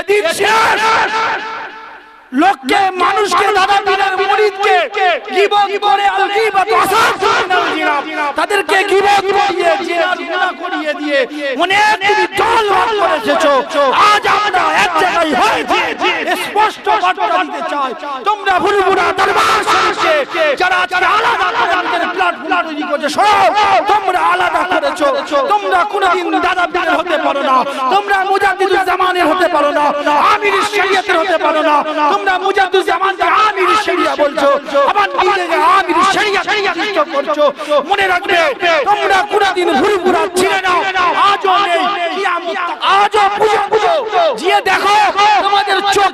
এদিন শেষ। লোককে মানুষকে দাদা দাদা মুরিদকে গিবত করে আল গীবত জিনাব তাদেরকে গিবত করিয়ে জিনার গুনাহ করিয়ে দিয়ে। অনেক তুমি দল ভাগ করেছ। আজ আমরা এক জায়গায় হয়েছি। স্পষ্ট বার্তা দিতে চাই। তোমরা ভুরভুরা দরবার শরীফে যারা আজকে আলাদা করে প্ল্যাটফর্ম তৈরি করছে, শোনো, তোমরা আলাদা করেছ। তোমরা কোনোদিন দাদা পীরের হতে পারো না। তোমরা মুজাদ্দিদুল জামানের হতে পারো না। আমির শরীয়তের হতে পারো না। তোমরা মুজাদ্দিদুল জামানকে আমির শরিয়া বলছো। আবার নিজেকে আমির শরিয়া প্রতিষ্ঠিত করছ। মনে রাখবে, তোমরা কোনোদিন ভুরভুরা ছিলে না। আজও নেই। আজও পুজো পুজো। গিয়ে দেখো, তোমাদের চোখে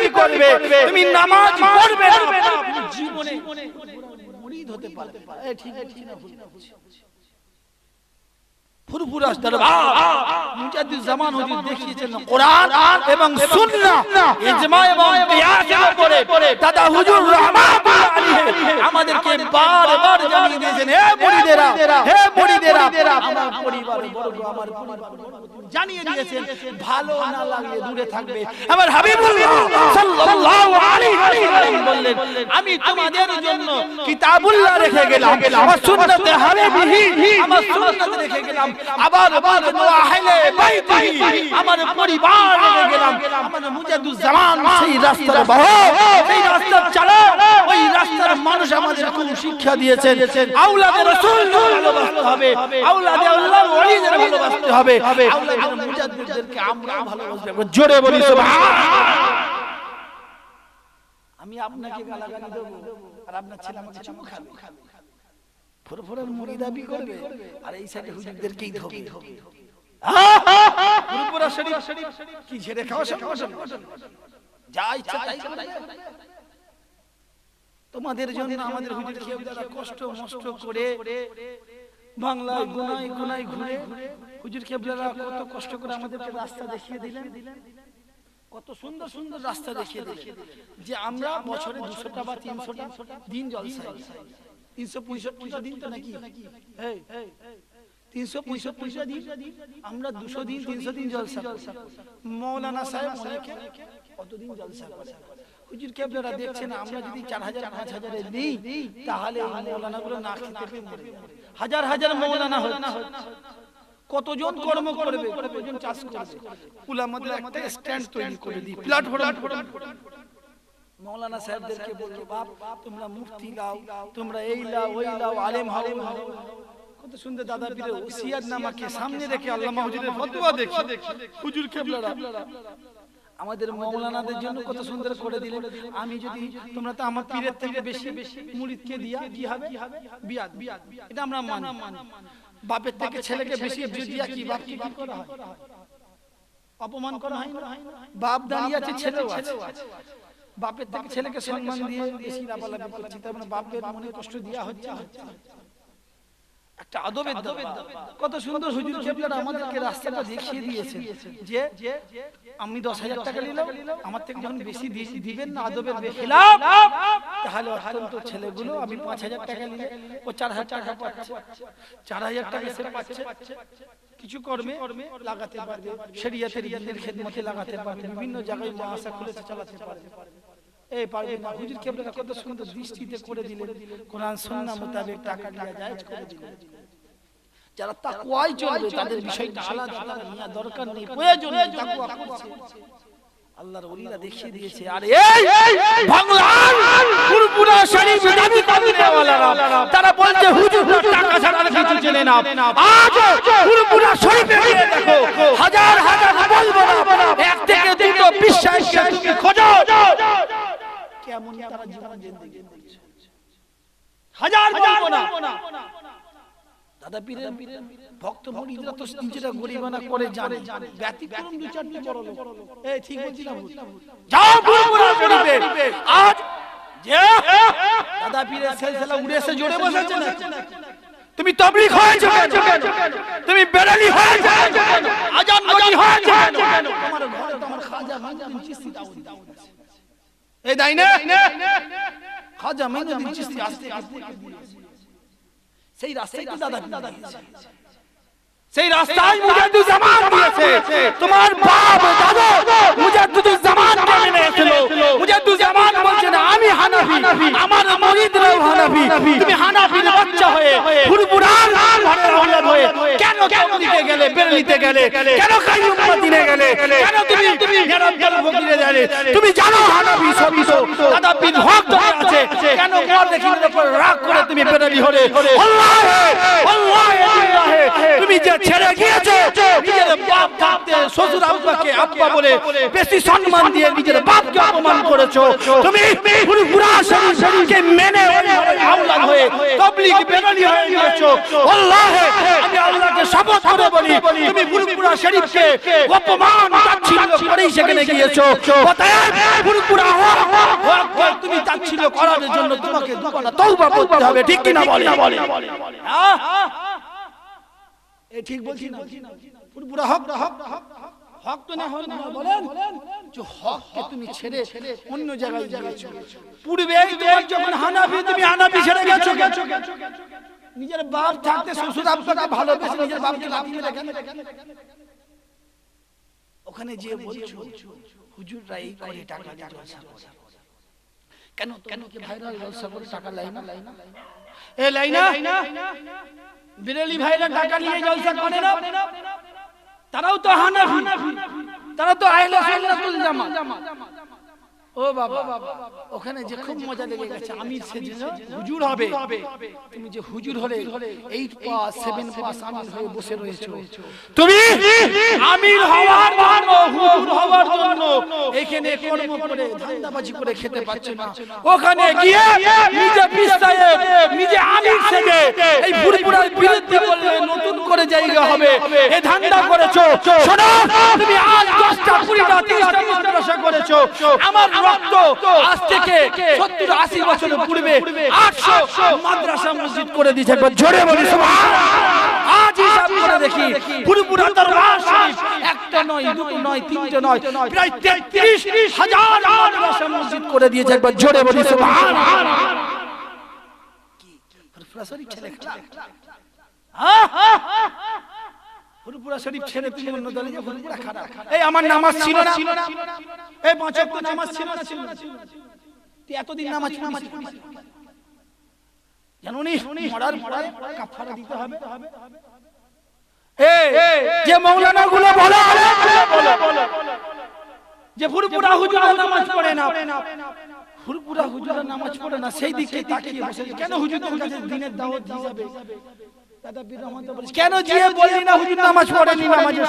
মুরিদ করবে, তুমি নামাজ পড়বে না। জীবনে মুরিদ হতে পারবে এ, ঠিক ঠিক না আলাইহি। আমাদেরকে বারবার জানিয়ে দিয়েছেন, হে মুরিদেরা, হে আমার পরিবার বর্গ আমার জানিয়ে দিয়েছেন, ভালো না লাগলে দূরে থাকবে। আমার হাবিবুল্লাহ সাল্লাল্লাহু আলাইহি বললেন, আমি তোমাদের জন্য কিতাবুল্লাহ রেখে গেলাম, আমার সুন্নাতে হাবিবিহি আমার সুন্নাত রেখে গেলাম, আবার আবার আহলে বাইতিহি আমার পরিবার রেখে গেলাম, আমার মুজাদ্দুজ জামান সেই রাস্তার বহ সেই রাস্তার চালা মানুষ আমাদের কোন শিক্ষা দিয়েছেন। আওলাদে রাসূল ভালোবাসতে হবে। আওলাদে আল্লাহর ওলিদের ভালোবাসতে হবে। আওলাদে মুজাদ্দিদদেরকে আমরা ভালোবাসবো জোরে বলি সুবহান আমি আপনাকে গালাগালি দেব। আর আপনার ছেলে আমাকে চুমু খাবে। ফুরফুরের মুড়ি দাবি করবে? আর এই সাইডে হুজুরদেরকেই ধোবে। ফুরফুরা শরীফ কি ছেড়ে খাওয়া যা ইচ্ছা তাই তোমাদের জন্য আমাদের হুজুর খেয়ে যারা কষ্ট মষ্ট করে বাংলায় গুনাই গুনাই ঘুরে হুজুর কেবলারা কত কষ্ট করে আমাদেরকে রাস্তা দেখিয়ে দিলেন কত সুন্দর সুন্দর রাস্তা দেখিয়ে দিলেন। যে আমরা বছরে দুশোটা বা তিনশোটা দিন জলসাই তিনশো পঁয়ষট্টিটা দিন তো নাকি? তিনশো পঁয়ষট্টিটা দিন আমরা দুশো দিন তিনশো দিন জলসা। মৌলানা সাহেব অনেকে কতদিন জলসা করে কেবলারা দেখছেন, আমরা যদি চার হাজার, পাঁচ হাজারে তাহলে না খেতে হাজার হাজার মৌলানা কতজন কর্ম করবে, কতজন চাষ করবে? উলামাদের একটা স্ট্যান্ড তৈরি করে দিই, প্ল্যাটফর্ম। মৌলানা সাহেবদেরকে বলল বাপ, তোমরা মুফতি লাও, তোমরা এই লাও, ওই লাও, আলেম হাও। কত সুন্দর দাদা পীরের ওসিয়াত নামাকে সামনে রেখে আল্লামা হুজুরের ফতোয়া দেখি। হুজুর কেবলারা আমাদের মৌলানাদের জন্য কত সুন্দর করে দিলে আমি যদি তোমরা তো আমার পীরের থেকে বেশি বেশি মুরিদকে দিয়া কি হবে বিয়াদ। বিয়াদ। এটা আমরা মানি। বাপের থেকে ছেলেকে বেশি দিয়া কি বাপ কি করা হয়? অপমান করা হয় না? বাপ দাঁড়িয়ে আছে ছেলেও আছে বাপের থেকে ছেলেকে সম্মান দিয়ে বেশি লাভালাভি করছি। তার মানে বাপের মনে কষ্ট দেওয়া হচ্ছে হচ্ছে। একটা আদবের কত সুন্দর হুজুর কেবলার আমাদেরকে রাস্তাটা দেখিয়ে দিয়েছেন যে আমি দশ হাজার টাকা নিলাম আমার থেকে যখন বেশি দিবেন না আদবের খেলাফ তাহলে অত্যন্ত ছেলেগুলো আমি পাঁচ হাজার টাকা নিলে ও চার হাজার টাকা পাচ্ছে চার হাজার টাকা সে পাচ্ছে কিছু কর্মে লাগাতে পারবে। শরিয়াতের খেদমতে লাগাতে পারবে। বিভিন্ন জায়গায় মাসা খুলেছে চালাতে পারবে। এই পারবে না হুজুর কেবলারা কত সুন্দর দৃষ্টিতে করে দিলেন। কোরআন সুন্নাহ মোতাবেক টাকা দেওয়া জায়েজ করে দিলেন। যারা তাকুয়ায় চলবে তাদের বিষয়টা আলাদা তারা নেওয়া দরকার নেই প্রয়োজন নেই তাকুয়া করছে। আল্লাহর ওলিরা দেখিয়ে দিয়েছে আর এই বাংলার ফুরফুরা শরীফ দাবি কামিনেওয়ালারা তারা বলছে হুজুর টাকা ছাড়া কিছু চেনে না আজ ফুরফুরা শরীফে গিয়ে দেখো হাজার হাজার বলব না এক থেকে দুটো বিশ্বাস তুমি খোঁজো। কেমন তারা জীবন জিন্দেগি করছে হাজার বলব না দাদা পীরের ভক্ত তো নিজেরা গরিবানা করে জানে ব্যতিক্রম দু চারটি বড় লোক এই ঠিক বলছি না ভুল? যাও আজ যে দাদা পীরের সেলসেলা উড়ে এসে জোরে বসেছে না তুমি তবলিগ হয়েছো কেন তুমি বেরালি হয়েছো কেন আজান গনি হয়েছো কেন তোমার ঘরে তোমার খাজা এই দাই না খাজা মাইনুদ্দিন চিশতি আস্তে সেই রাস্তায় তো দাদা দাদা সেই রাস্তায় মুজাদ্দুদ জামান দিয়েছে তোমার বাপ দাদা মুজাদ্দুদ জামান কে মেনে এসেছিল মুজাদ্দুদ জামান বলছে আমি হানাফি। আমার মুরিদরাও হানাফি। তুমি হানাফির বাচ্চা হয়ে ফুরফুরার ঘরের আওলাদ হয়ে কেন তবলিগে গেলে বেরলিতে গেলে? কেন কাইয়ুম মদিনে গেলে? কেন তুমি তুমি নেরাবগাল ফকিরে গেলে? তুমি জানো হানাফি সবই তো দাদা বিন হক ধরে আছে। কেন দেখিনের উপর রাগ করে তুমি বেরলি হলে? আল্লাহ! আল্লাহ! তুমি যে ছেড়ে গিয়েছো নিজের বাপ দাদা শ্বশুর আব্বাকে আব্বা বলে বেশি সম্মান দিয়ে নিজের বাপকে অপমান করেছ। তুমি ফুরফুরা শরীফকে মেনে আওলাদ হয়ে তাবলীগ বেনালি হয়ে গিয়েছো। আল্লাহ আমি আল্লাহকে শপথ করে বলি তুমি ফুরফুরা শরীফকে অপমান তাচ্ছিল্য করেই সেখানে গিয়েছো। অতএব হক হক তুমি তাচ্ছিল্য করার জন্য তোমাকে দুপানা তওবা করতে হবে ঠিক কিনা বলে। হ্যাঁ? ঠিক বলছি না। পুরো হক হক হক তো না হক না বলেন। যে হককে তুমি ছেড়ে অন্য জায়গায় গিয়েছো। পূর্বেই তোমার যখন হানাফি তুমি হানাফি ছেড়ে গেছো গেছো। নিজের বাপ থাকতে শ্বশুর ভালোবেসে নিজের বাপকে ওখানে যে বলছো হুজুররা এই করে টাকা দিয়ে জলসা করে। কেন কেন কি ভাইরাল জলসা করে টাকা লাই না এ লাই না বিরেলি ভাইরা টাকা নিয়ে জলসা করে না? তারাও তো হানাফি। তারা তো আহলে সুন্নাতুল জামাত। ও বাবা, ওখানে যে খুব মজা লেগে গেছে সেজেছো, হুজুর হবে। তুমি যে হুজুর হলে 8 পাস 7 পাস আমির হয়ে বসে তুমি আমির হওয়ার হুজুর হওয়ার জন্য এখানে কর্ম করে, ধান্দাবাজি করে খেতে না। ওখানে গিয়ে নিজে সাহেব নিজে আমির সেজে এই ফুরফুরার বিরুদ্ধে বললে নতুন করে জায়গা হবে। এই ধান্দা করেছ। শোনো, তুমি আজ 10টা 20টা 30টা মাদ্রাসা করেছ আমার রক্ত আজ থেকে 70 80 বছর পূর্বে 800 মাদ্রাসা মসজিদ করে দিয়েছে। একবার জোরে বলি সুবহানাল্লাহ আজ হিসাব করে দেখি ফুরফুরা দরবার শরীফ একটা নয় দুটো নয় তিনটে নয় প্রায় 33 হাজার মাদ্রাসা মসজিদ করে দিয়েছে। একবার জোরে বলি সুবহানাল্লাহ কি ফুরফুরা ছেলে খেলা। হ্যাঁ ফুরফুরা শরীফ ছেড়ে তুমি অন্য দলে যে ফুরফুরা খারাপ। এই আমার নামাজ ছিল না। এই পাঁচ ওয়াক্ত নামাজ ছিল না। ছিল না তুই এতদিন নামাজ নামাজ জানুনি মরার পরে কাফারা দিতে হবে। যে মৌলানা গুলো বলো বলো যে ফুরফুরা হুজুর নামাজ পড়ে না। ফুরফুরা হুজুর নামাজ পড়ে না সেই দিকে তাকিয়ে বসে কেন হুজুরের কাছে দিনের দাওয়াত হিসাবে দাদা বীর রহমান তো কেন জিয়ে বললি না হুজুর নামাজ পড়েনি নামাজের?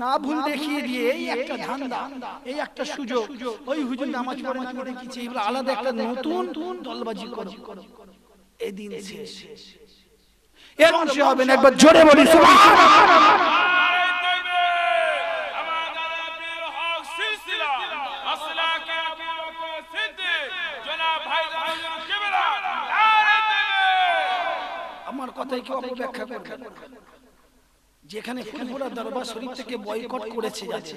না ভুল দেখিয়ে দিয়ে এই একটা ধান্দা এই একটা সুযোগ। ওই হুজুর নামাজ পড়ে না করে কি এগুলো আলাদা একটা নতুন দলবাজি করো। এদিন শেষ। এর অংশ হবে না একবার জোরে বলি সুবহানাল্লাহ। নারে তাকবীর! আমার দাদা পীর হক সিলসিলা, মাসলাকে আবু বকর সিদ্দিক, জনাব ভাইজান হুজুর কিবলা, নারে তাকবীর! আমার কথাই কেউ যেখানে ফুলপুরা দরবার শরীফ থেকে বয়কট করেছে যাচ্ছে।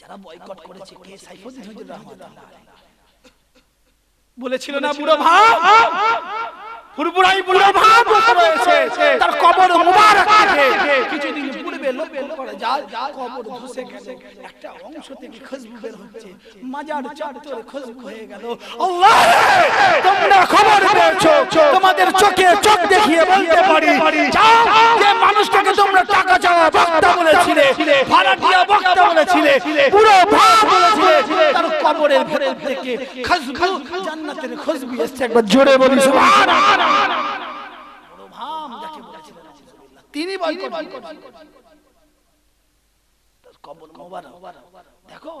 যারা বয়কট করেছে কে? সাইফুদ্দিন হুজুর রহমাতুল্লাহ বলেছিল না বুড়ো ভাব? ফুরপুরাই বুড়ো ভাব তার কবর মুবারক আছে কিছুদিন পূর্বে পূর্বে লক্ষ্য করা যায় কবর ধসে গেল একটা অংশ থেকে খুশবু বের হচ্ছে মাজার চত্বরে খুশবু হয়ে গেল। আল্লাহ! তোমরা খবর পেয়েছ তোমাদের চোখে চোখ দেখিয়ে বলতে পারি যাও যে মানুষটাকে তোমরা টাকা চাওয়া বক্তা বলেছিলে বক্তা বলেছিলে পুরো ভাব বলেছিলে তার কবরের ভেতর থেকে খুশবু জান্নাতের খুশবু এসছে একবার জোরে বলি সুবহানাল্লাহ। তিনি বয়কট। কবর মোবারক দেখো,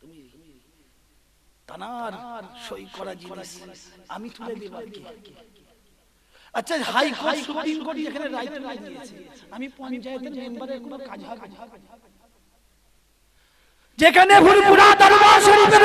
তুমি তানার সই করা জিনিস, আমি তুলে দেব আচ্ছা হাই কোর্ট সুপ্রিম কোর্ট যেখানে রায় তুলে দিয়েছে, আমি পঞ্চায়েতের মেম্বারের কোনো কাজ না। যেখানে ফুরপুরা দরবার শরীফের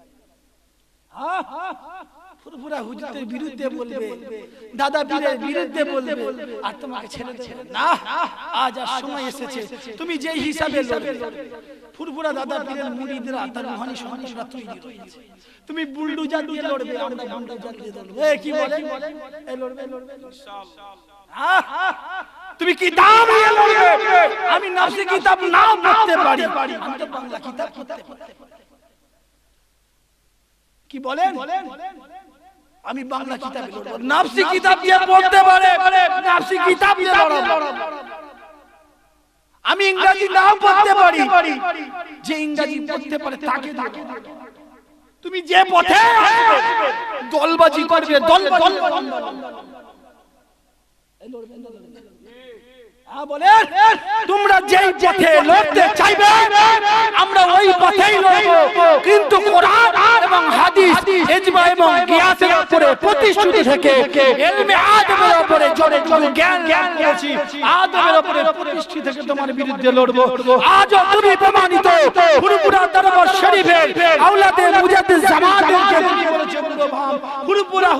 ফুরফুরা হুজুরদের বিরুদ্ধে বলবে দাদা পীরের বিরুদ্ধে বলবে আর তোমাকে ছেড়ে দেবে। না আজ আর সময় এসেছে। তুমি যেই হিসাবে লড়বে ফুরফুরা দাদা পীরের মুরিদরা তার রুহানি সন্তানরা তৈরি রয়েছে তুমি বুলডোজার দিয়ে লড়বে আমরা বুলডোজার দিয়ে লড়বে এ কি বলে? এই লড়বে লড়বে আহ! তুমি কিতাব নিয়ে লড়বে? আমি নাফসি কিতাব নাও পড়তে পারি। আমি তো বাংলা কিতাব পড়তে পারি। কি বলেন? আমি বাংলা কিতাব নাফসি কিতাব দিয়ে পড়তে পারে। নাফসি কিতাব দিয়ে আমি ইংরেজি নাও পড়তে পারি। যে ইংরেজি পড়তে পারে তাকে তুমি যে পথে দলবাজি করবে দল দল তোমরা যেই পথে লড়তে চাইবে, আমরা ওই পথেই লড়বো। কিন্তু কোরআন এবং হাদিস ইজমা এবং কিয়াসের উপরে প্রতিষ্ঠিত থেকে ইলমে আদমের উপরে জোরে জোরে জ্ঞান জ্ঞান করেছি। আদমের উপরে থেকে তোমার বিরুদ্ধে তুমি প্রমাণিত পুরপুরা দরবার শরীফের আওলাদে মুজাদ্দিদ পুরো ভাব পুরপুরা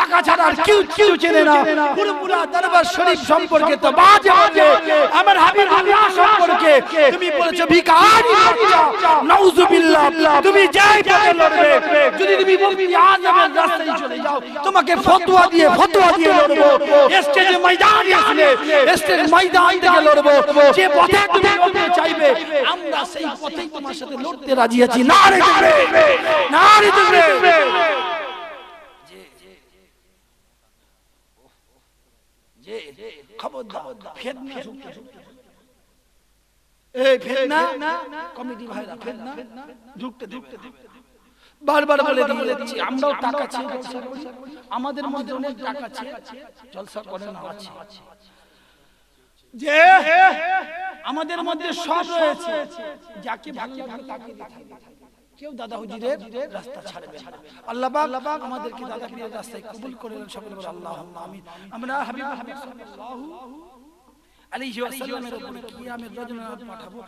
টাকা ছাড়া আর কেউ চেনে না। পুরপুরা দরবার শরীফ সম্পর্কে তো তোমাকে ফতোয়া দিয়ে ফতোয়া দিয়ে লড়বো। স্টেজে ময়দানে ময়দান থেকে লড়বো। যে পথে আমরা সেই পথেই তোমার সাথে লড়তে রাজি আছি। না রে না রে দেখবে যে খবরদার ফেতনা ঢুকতে ঢুকতে এই ফেতনা কমিটি ভাইরা ফেতনা ঢুকতে ঢুকতে ঢুকতে বারবার বলে দিয়ে দিচ্ছি আমরাও টাকা চেয়ে আমাদের মধ্যে অনেক টাকা চেয়ে জলসা করে না আছে যে আমাদের মধ্যে সব রয়েছে যাকে ভালো তাকে থাকবে। কেউ দাদা হুজুরের রাস্তা ছাড়বে না। আল্লাহ পাক আমাদেরকে দাদা পীরের রাস্তায় কবুল করে সকলে বলে আল্লাহুম্মা আমিন। আমরা হাবিব হাবিব সাল্লাল্লাহু আলাইহি ওয়াসাল্লামের উপরে কিয়ামের রজনীতে পাঠাবো।